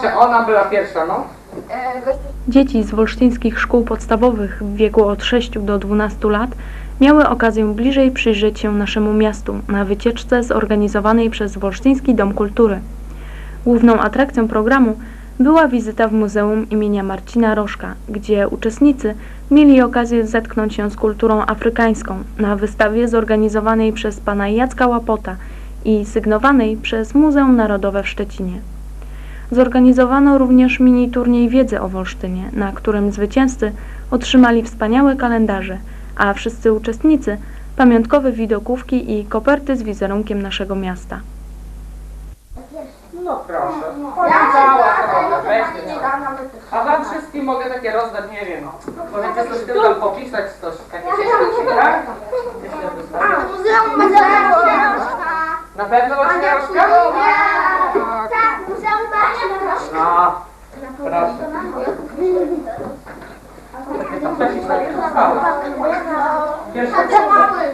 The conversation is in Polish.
proszę, ona była pierwsza, no. Dzieci z wolsztyńskich szkół podstawowych w wieku od 6 do 12 lat miały okazję bliżej przyjrzeć się naszemu miastu na wycieczce zorganizowanej przez Wolsztyński Dom Kultury. Główną atrakcją programu była wizyta w Muzeum imienia Marcina Rożka, gdzie uczestnicy mieli okazję zetknąć się z kulturą afrykańską na wystawie zorganizowanej przez pana Jacka Łapota i sygnowanej przez Muzeum Narodowe w Szczecinie. Zorganizowano również mini turniej wiedzy o Wolsztynie, na którym zwycięzcy otrzymali wspaniałe kalendarze, a wszyscy uczestnicy pamiątkowe widokówki i koperty z wizerunkiem naszego miasta. No proszę. Trochę. A wam wszystkim mogę takie rozdać, nie wiem. Możecie coś tylko tam popisać, coś takie coś, tak? Muzeum Na pewno macie rożka? Tak, proszę. Takie